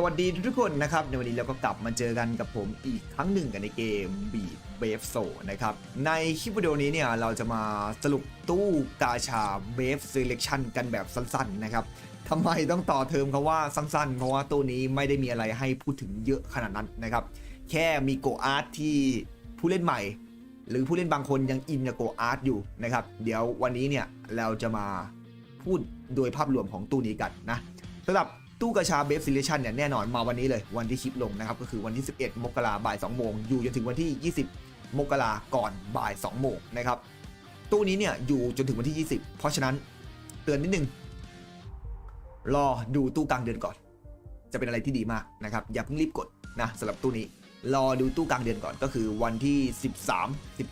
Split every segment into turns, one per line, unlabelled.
สวัสดีทุกคนนะครับ ในวันนี้เราก็กลับมาเจอกันกับผมอีกครั้งหนึ่งกันในเกม Beat b a v e s o นะครับ ในคลิปวิดีโอนี้เนี่ยเราจะมาสรุปตู้กาชา b a v e Selection กันแบบสั้นๆนะครับทำไมต้องต่อเทอมคำว่าสั้นๆ เพราะว่าตู้นี้ไม่ได้มีอะไรให้พูดถึงเยอะขนาดนั้นนะครับ แค่มีโกอาร์ตที่ผู้เล่นใหม่ หรือผู้เล่นบางคนยังอินกับโกอาร์ตอยู่นะครับ เดี๋ยววันนี้เนี่ยเราจะมาพูดโดยภาพรวมของตู้นี้กันนะสำหรับ ตู้กระชาเบฟซิเลชันเนี่ยแน่นอนมาวันนี้เลยวันที่คลิปลงนะครับก็คือวันที่ 11 มกราบ่าย2โมงอยู่จนถึงวันที่ 20 มกราก่อนบ่าย2โมงนะครับตู้นี้เนี่ยอยู่จนถึงวันที่ 20 เพราะฉะนั้นเตือนนิดนึง รอดูตู้กลางเดือนก่อน จะเป็นอะไรที่ดีมากนะครับอย่าเพิ่งรีบกดนะสำหรับตู้นี้ รอดูตู้กลางเดือนก่อนก็คือวันที่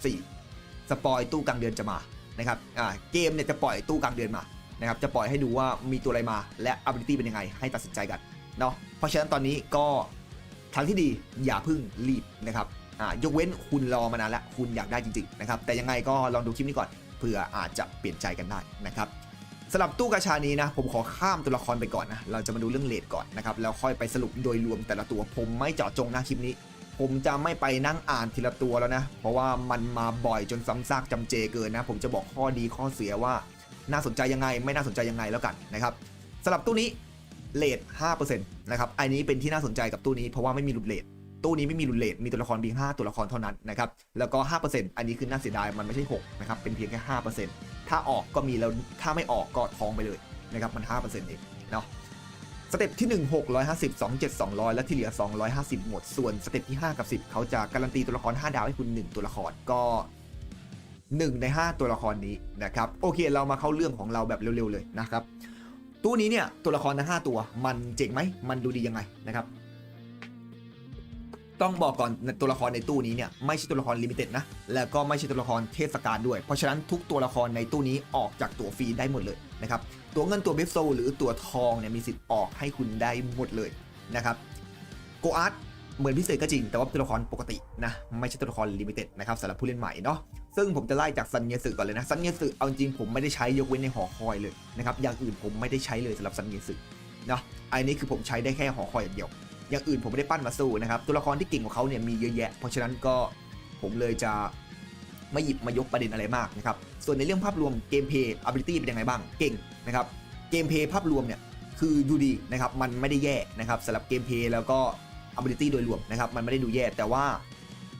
13 14 สปอยตู้กลางเดือนจะมานะครับอ่าเกมเนี่ยจะปล่อยตู้กลางเดือนมา นะครับจะปล่อยให้ดูว่ามีตัวอะไรมาและ ability เป็นยังไง ให้ตัดสินใจกันเนาะเพราะฉะนั้นตอนนี้ก็ทางที่ดีอย่าพิ่งรีบนะครับอ่ายกเว้นคุณรอมานานแล้วคุณอยากได้จริงๆนะครับแต่ยังไงก็ลองดูคลิปนี้ก่อนเผื่ออาจจะเปลี่ยนใจกันได้นะครับสำหรับตู้กาชานี้นะผมขอข้ามตัวละครไปก่อนนะเราจะมาดูเรื่องเลทก่อนนะครับแล้วค่อยไปสรุปโดยรวมแต่ละตัวผมไม่เจาะจงนะคลิปนี้ ผมจะไม่ไปนั่งอ่านทีละตัวแล้วนะ เพราะว่ามันมาบ่อยจนซ้ำซากจำเจเกินนะ ผมจะบอกข้อดีข้อเสียว่า น่าสนใจยังไง ไม่น่าสนใจยังไงแล้วกันนะครับสำหรับตู้นี้เลท5%นะครับอันนี้เป็นที่น่าสนใจกับตู้นี้เพราะว่าไม่มีหลุดเลทตู้นี้ไม่มีหลุดเลทมีตัวละครเพียง5ตัวละครเท่านั้นนะครับแล้วก็ 5%อันนี้คือน่าเสียดายมันไม่ใช่6นะครับเป็นเพียงแค่ 5%ถ้าออกก็มีแล้วถ้าไม่ออกก็ท้องไปเลยนะครับมัน 5%เองเนาะสเต็ปที่ 1 650 2 7 200 และที่เหลือ 250 หมด ส่วนสเต็ปที่ 5 กับ 10 เขาจะการันตีตัวละคร 5 ดาวให้คุณ 1 ตัวละคร ก็ 1 ใน 5 ตัวละครนี้นะครับโอเคเรามาเข้าเรื่องของเราแบบเร็วๆเลยนะครับตู้นี้เนี่ยตัวละครทั้ง5ตัวมันเจ๋งไหมมันดูดียังไงนะครับ ต้องบอกก่อนตัวละครในตู้นี้เนี่ยไม่ใช่ตัวละครลิมิเต็ดนะแล้วก็ไม่ใช่ตัวละครเทศกาลด้วย เพราะฉะนั้นทุกตัวละครในตู้นี้ออกจากตัวฟรีได้หมดเลยนะครับตัวเงินตัวเบฟโซหรือตัวทองเนี่ยมีสิทธิ์ออกให้คุณได้หมดเลยนะครับโกอาร์ตเหมือนพิเศษก็จริงแต่ว่าเป็นตัวละครปกตินะไม่ใช่ตัวละครลิมิเต็ดนะครับสำหรับผู้เล่นใหม่เนาะ ซึ่งผมจะไล่จากซันเยสึก่อนเลยนะซันเยสึเอาจริงผมไม่ได้ใช้ยกเว้นในหอคอยเลยนะครับอย่างอื่นผมไม่ได้ใช้เลยสำหรับซันเยสึเนาะอันนี้คือผมใช้ได้แค่หอคอยอย่างเดียว อย่างอื่นผมไม่ได้ปั้นมาสู้นะครับตัวละครที่เก่งกว่าเขาเนี่ยมีเยอะแยะ เพราะฉะนั้นก็ผมเลยจะไม่หยิบมายกประเด็นอะไรมากนะครับส่วนในเรื่องภาพรวมเกมเพย์ ability เป็นยังไงบ้างเก่งนะครับเกมเพย์ภาพรวมเนี่ยคือดูดีนะครับมันไม่ได้แย่นะครับสำหรับเกมเพย์แล้วก็ ability โดยรวมนะครับมันไม่ได้ดูแย่แต่ว่า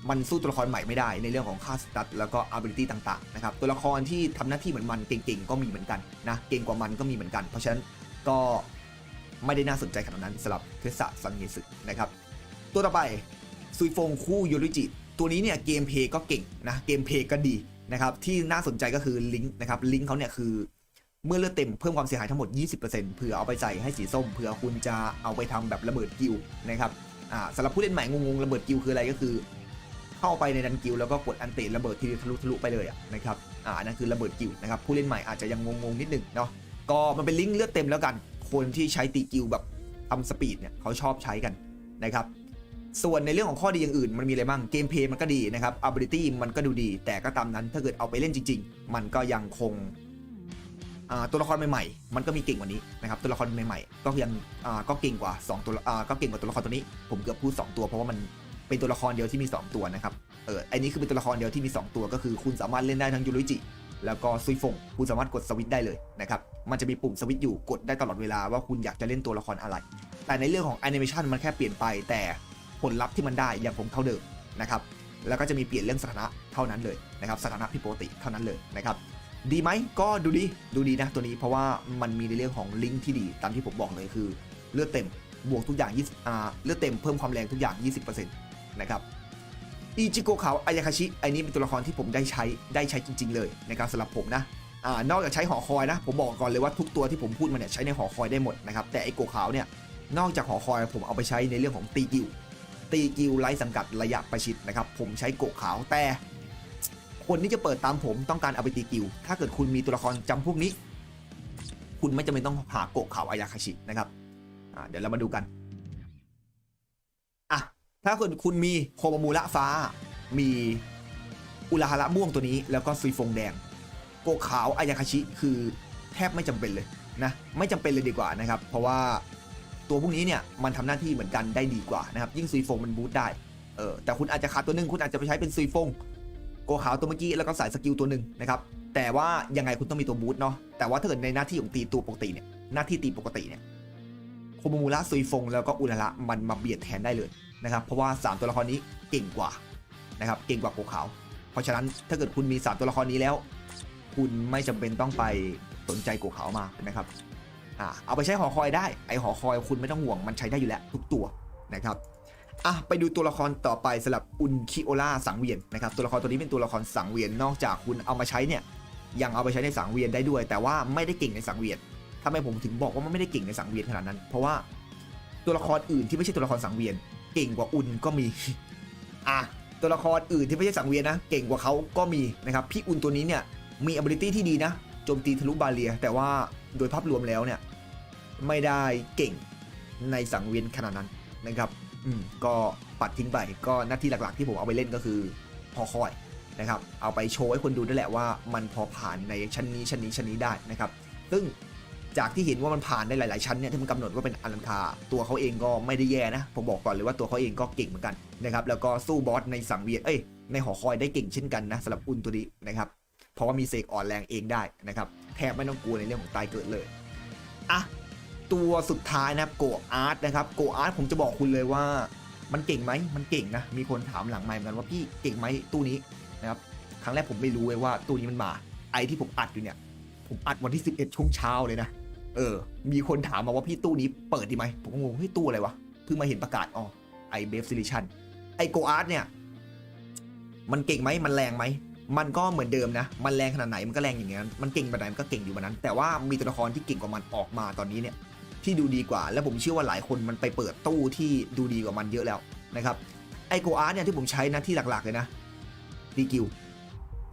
มันสู้ตัวละครใหม่ไม่ได้ในเรื่องของค่าสตัตแล้วก็ ability ต่างๆนะครับตัวละครที่ทำหน้าที่เหมือนมันเก่งๆก็มีเหมือนกันนะเก่งกว่ามันก็มีเหมือนกัน เพราะฉะนั้นก็ไม่ได้น่าสนใจขนาดนั้นสำหรับเทสะซังเยสึนะครับตัวต่อไปซุยฟงคู่ยูริจิตัวนี้เนี่ยเกมเพย์ก็เก่งนะเกมเพย์ก็ดีนะครับที่น่าสนใจก็คือลิงก์นะครับลิงก์เขาเนี่ยคือเมื่อเลือดเต็มเพิ่มความเสียหายทั้งหมด 20%เผื่อเอาไปใส่ให้สีส้มเผื่อคุณจะเอาไปทำแบบระเบิดกิลด์นะครับอ่าสำหรับผู้เล่นใหม่งงๆระเบิดกิลด์คืออะไรก็คือ เข้าไปในดันกิลแล้วก็กดอันเตะระเบิดทีเดียวทะลุทะลุไปเลยอะนะครับอ่านั่นคือระเบิดกิลนะครับผู้เล่นใหม่อาจจะยังงงๆนิดนึงเนาะก็มันเป็นลิงก์เลือดเต็มแล้วกัน คนที่ใช้ตีกิลแบบทำสปีดเนี่ยเขาชอบใช้กันนะครับส่วนในเรื่องของข้อดีอย่างอื่นมันมีอะไรบ้างเกมเพย์มันก็ดีนะครับ ability มันก็ดูดี แต่ก็ตามนั้นถ้าเกิดเอาไปเล่นจริง ๆ มันก็ยังคงตัวละครใหม่ๆ มันก็มีเก่งกว่านี้นะครับ ตัวละครใหม่ๆ ก็ยังก็เก่งกว่า 2 ตัวก็เก่งกว่าตัวละครตัวนี้ ผมเกือบพูด 2 ตัวเพราะว่ามัน เป็นตัวละครเดียวที่มี 2 ตัวนะครับ เอออันนี้คือเป็นตัวละครเดียวที่มี 2 ตัว ก็คือคุณสามารถเล่นได้ทั้งยูริจิ แล้วก็ซุยฟง คุณสามารถกดสวิตช์ได้เลยนะครับ มันจะมีปุ่มสวิตช์อยู่กดได้ตลอดเวลาว่าคุณอยากจะเล่นตัวละครอะไร แต่ในเรื่องของแอนิเมชันมันแค่เปลี่ยนไป แต่ผลลัพธ์ที่มันได้ยังคงเท่าเดิมนะครับ แล้วก็จะมีเปลี่ยนเรื่องสถานะเท่านั้นเลยนะครับ สถานะผิดปกติเท่านั้นเลยนะครับดีไหมก็ดูดีดูดีนะตัวนี้เพราะว่ามันมีในเรื่องของลิงก์ที่ดีตามที่ผมบอกเลยคือ เลือดเต็มบวกทุกอย่าง20อ่าเลือดเต็มเพิ่มความแรงทุกอย่าง 20%น นะครับอิจิโกะขาวอายาคาชิ อันนี้เป็นตัวละครที่ผมได้ใช้ได้ใช้จริง ๆ เลยนะครับสำหรับผมนะอนอกจากใช้หอคอยนะ ผมบอกก่อนเลยว่าทุกตัวที่ผมพูดมาเนี่ยใช้ในหอคอยได้หมดนะครับแต่ไอโกะขาวเนี่ยนอกจากหอคอยผมเอาไปใช้ในเรื่องของตีกิวตีกิวไร้สังกัดระยะประชิดนะครับผมใช้โกะขาวแต่ คนที่จะเปิดตามผมต้องการเอาไปตีกิวถ้าเกิดคุณมีตัวละครจำพวกนี้ คุณไม่จำเป็นต้องหาโกะขาวอายาคาชินะครับเดี๋ยวเรามาดูกัน ถ้าเกิดคุณมีโคมามูระฟ้า มีอุลาฮาระม่วงตัวนี้ แล้วก็ซุยฟงแดง โกขาวอายาคาชิคือแทบไม่จำเป็นเลยนะ ไม่จำเป็นเลยดีกว่านะครับ เพราะว่าตัวพวกนี้เนี่ยมันทำหน้าที่เหมือนกันได้ดีกว่านะครับ ยิ่งซุยฟงมันบูทได้ เออ แต่คุณอาจจะขาดตัวหนึ่งคุณอาจจะไปใช้เป็นซุยฟง โกขาวตัวเมื่อกี้ แล้วก็สายสกิลตัวหนึ่งนะครับ แต่ว่ายังไงคุณต้องมีตัวบูทเนาะ แต่ว่าถ้าเกิดในหน้าที่ของตีตัวปกติเนี่ย หน้าที่ตีปกติเนี่ย โคโมมูระซุยฟง แล้วก็อุลาระมันมาเบียดแทนได้เลย นะครับเพราะว่า 3 ตัวละครนี้เก่งกว่านะครับเก่งกว่าโกขาว เพราะฉะนั้นถ้าเกิดคุณมี 3 ตัวละครนี้แล้ว คุณไม่จำเป็นต้องไปสนใจโกขาวมากนะครับอ่าเอาไปใช้หอคอยได้ไอหอคอยคุณไม่ต้องห่วงมันใช้ได้อยู่แล้วทุกตัวนะครับอะไปดูตัวละครต่อไปสำหรับอุนคิโอล่าสังเวียนนะครับตัวละครตัวนี้เป็นตัวละครสังเวียนนอกจากคุณเอามาใช้เนี่ยยังเอาไปใช้ในสังเวียนได้ด้วย แต่ว่าไม่ได้เก่งในสังเวียนทำไมผมถึงบอกว่ามันไม่ได้เก่งในสังเวียนขนาดนั้น เพราะว่าตัวละครอื่นที่ไม่ใช่ตัวละครสังเวียน เก่งกว่าอุ่นก็มี อะตัวละครอื่นที่ไม่ใช่สังเวียนนะ เก่งกว่าเขาก็มีนะครับ พี่อุ่นตัวนี้เนี่ยมี ability ที่ดีนะ โจมตีทะลุบาเรีย แต่ว่าโดยภาพรวมแล้วเนี่ย ไม่ได้เก่งในสังเวียนขนาดนั้นนะครับ อืม ก็ปัดทิ้งไป ก็หน้าที่หลักๆที่ผมเอาไปเล่นก็คือพอคอยนะครับ เอาไปโชว์ให้คนดูได้แหละว่ามันพอผ่านในชั้นนี้ชั้นนี้ชั้นนี้ได้นะครับ ซึ่ง จากที่เห็นว่ามันผ่านได้หลาย ๆ ชั้นเนี่ยที่มันกำหนดว่าเป็นอลันคา ตัวเขาเองก็ไม่ได้แย่นะ ผมบอกก่อนเลยว่าตัวเขาเองก็เก่งเหมือนกันนะครับแล้วก็สู้บอสในสังเวียนเอ้ยในหอคอยได้เก่งเช่นกันนะสำหรับอุนตัวนี้นะครับเพราะว่ามีเสกอ่อนแรงเองได้นะครับแทบไม่ต้องกลัวในเรื่องของตายเกิดเลยอะตัวสุดท้ายนะครับโกอาร์ตนะครับโกอาร์ตผมจะบอกคุณเลยว่า มันเก่งไหมมันเก่งนะมีคนถามหลังไมค์เหมือนกันว่าพี่เก่งไหมตู้นี้นะครับครั้งแรกผมไม่รู้เลยว่าตู้นี้มันมาไอที่ผมอัดอยู่เนี่ยผมอัดวันที่ 11ช่วงเช้าเลยนะ เออ มีคนถามมาว่าพี่ตู้นี้เปิดดีไหม ผมก็งงเฮ้ยตู้อะไรวะ เพิ่งมาเห็นประกาศอ๋อไอเบฟซิลิชันไอโกอาร์ตเนี่ย มันเก่งไหมมันแรงไหม มันก็เหมือนเดิมนะ มันแรงขนาดไหนมันก็แรงอย่างนั้น มันเก่งแบบไหนมันก็เก่งอยู่แบบนั้น แต่ว่ามีตัวละครที่เก่งกว่ามันออกมาตอนนี้เนี่ย ที่ดูดีกว่า แล้วผมเชื่อว่าหลายคนมันไปเปิดตู้ที่ดูดีกว่ามันเยอะแล้วนะครับไอโกอาร์ตเนี่ยที่ผมใช้นะที่หลักๆเลยนะตีกิว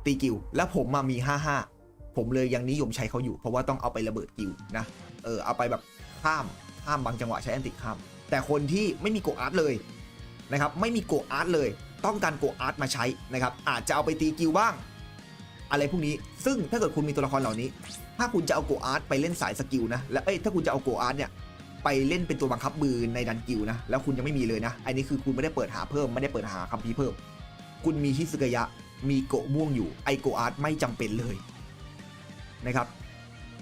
ตีกิว แล้วผมมามี 55 ผมเลยยังนิยมใช้เขาอยู่ เพราะว่าต้องเอาไประเบิดกิวนะเออเอาไปแบบข้ามข้ามบางจังหวะใช้แอนติข้าม แต่คนที่ไม่มีโกอาร์ตเลยนะครับไม่มีโกอาร์ตเลย ต้องการโกอาร์ตมาใช้นะครับอาจจะเอาไปตีกิวบ้าง อะไรพวกนี้ซึ่งถ้าเกิดคุณมีตัวละครเหล่านี้ ถ้าคุณจะเอาโกอาร์ตไปเล่นสายสกิลนะและเอ้ยถ้าคุณจะเอาโกอาร์ตเนี่ยไปเล่นเป็นตัวบังคับมือในดันกิวนะแล้วคุณยังไม่มีเลยนะอันนี้คือคุณไม่ได้เปิดหาเพิ่มไม่ได้เปิดหาคัมภีร์เพิ่ม คุณมีฮิสกยะมีโกม่วงอยู่ไอโกอาร์ตไม่จำเป็นเลย นะครับ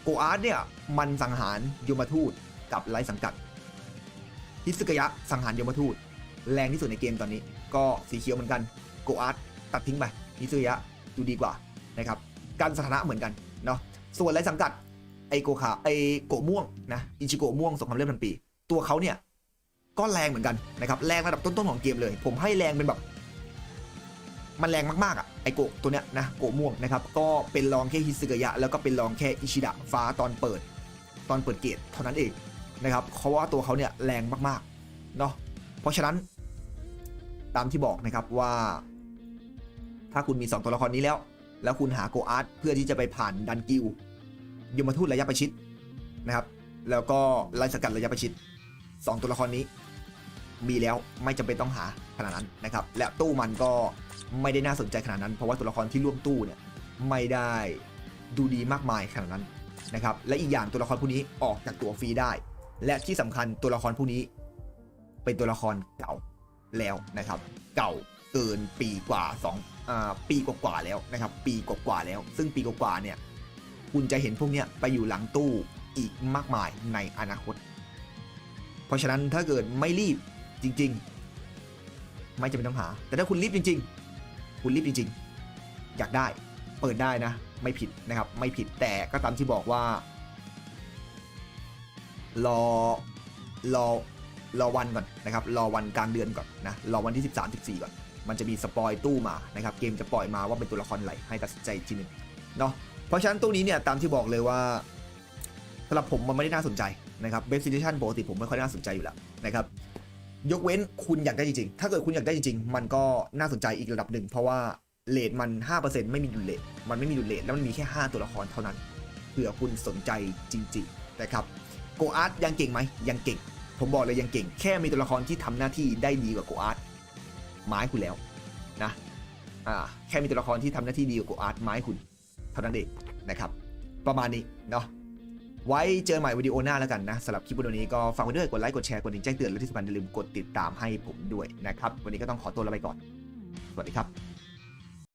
โกอาร์ตเนี่ยมันสังหารยมทูตกับไร้สังกัดฮิสกยะสังหารยมทูต แรงที่สุดในเกมตอนนี้ ก็สีเขียวเหมือนกันโกอาร์ตตัดทิ้งไปฮิสกยะดูดีกว่านะครับการสถานะเหมือนกันเนาะส่วนไร้สังกัดไอโกขาไอโกม่วงนะอิชิโกม่วงสงครามเลือดพันปี ตัวเขาเนี่ยก็แรงเหมือนกันนะครับแรงระดับต้นๆของเกมเลย ผมให้แรงเป็นแบบ มันแรงมากๆอะไอโกะตัวเนี้ยนะโกะม่วงนะครับก็เป็นรองแค่ฮิซึกยะ แล้วก็เป็นรองแค่อิชิดะฟ้าตอนเปิด ตอนเปิดเกตเท่านั้นเองนะครับเพราะว่าตัวเขาเนี่ยแรงมากๆเนาะเพราะฉะนั้น ตามที่บอกนะครับว่า ถ้าคุณมี 2 ตัวละครนี้แล้ว แล้วคุณหาโกอาร์ตเพื่อที่จะไปผ่านดันกิวยมทูตระยะประชิดนะครับแล้วก็ไล่สกัดระยะประชิด 2 ตัวละครนี้ มีแล้วไม่จำเป็นต้องหาขนาดนั้นนะครับ และตู้มันก็ไม่ได้น่าสนใจขนาดนั้น เพราะว่าตัวละครที่ร่วมตู้เนี่ยไม่ได้ดูดีมากมายขนาดนั้นนะครับ และอีกอย่างตัวละครผู้นี้ออกจากตัวฟรีได้ และที่สำคัญตัวละครผู้นี้ เป็นตัวละครเก่าแล้วนะครับ เก่าเกินปีกว่า2อ่าปีกว่าๆแล้วนะครับ ปีกว่าๆแล้ว ซึ่งปีกว่าๆเนี่ยคุณจะเห็นพวกเนี้ยไปอยู่หลังตู้อีกมากมายในอนาคต เพราะฉะนั้นถ้าเกิดไม่รีบ จริง ๆ ไม่จำเป็นต้องหา แต่ถ้าคุณรีบจริง ๆ คุณรีบจริง ๆ อยากได้ เปิดได้นะ ไม่ผิดนะครับ ไม่ผิดแต่ก็ตามที่บอกว่า รอรอรอวันก่อนนะครับ รอวันกลางเดือนก่อนนะรอวันที่ 13 14 ก่อนมันจะมีสปอยตู้มานะครับ เกมจะปล่อยมาว่าเป็นตัวละครอะไรให้ตัดสินใจอีกทีหนึงเนาะเพราะฉะนั้นตู้นี้เนี่ยตามที่บอกเลยว่าสำหรับผมมันไม่ได้น่าสนใจนะครับเบสซิลิชันปกติผมไม่ค่อยน่าสนใจอยู่แล้วนะครับ ยกเว้นคุณอยากได้จริงๆ ถ้าเกิดคุณอยากได้จริงๆ มันก็น่าสนใจอีกระดับหนึ่ง เพราะว่าเลทมัน 5%ไม่มีดุลเลทมันไม่มีดุลเลทแล้วมันมีแค่ 5 ตัวละครเท่านั้นเผื่อคุณสนใจจริงๆนะครับโกอาร์ตยังเก่งไหมยังเก่ง ผมบอกเลยยังเก่ง แค่มีตัวละครที่ทำหน้าที่ได้ดีกว่าโกอาร์ตไม้คุณแล้วนะอ่าแค่มีตัวละครที่ทำหน้าที่ดีกว่าโกอาร์ตไม้คุณเท่านั้นเองนะครับ ประมาณนี้เนาะ ไว้เจอใหม่วิดีโอหน้าแล้วกันนะสำหรับคลิปวิดีโอนี้ก็ฝากไว้ด้วยกดไลค์กดแชร์กดติดแจ้งเตือนและที่สำคัญอย่าลืมกดติดตามให้ผมด้วยนะครับ วันนี้ก็ต้องขอตัวลาไปก่อน สวัสดีครับ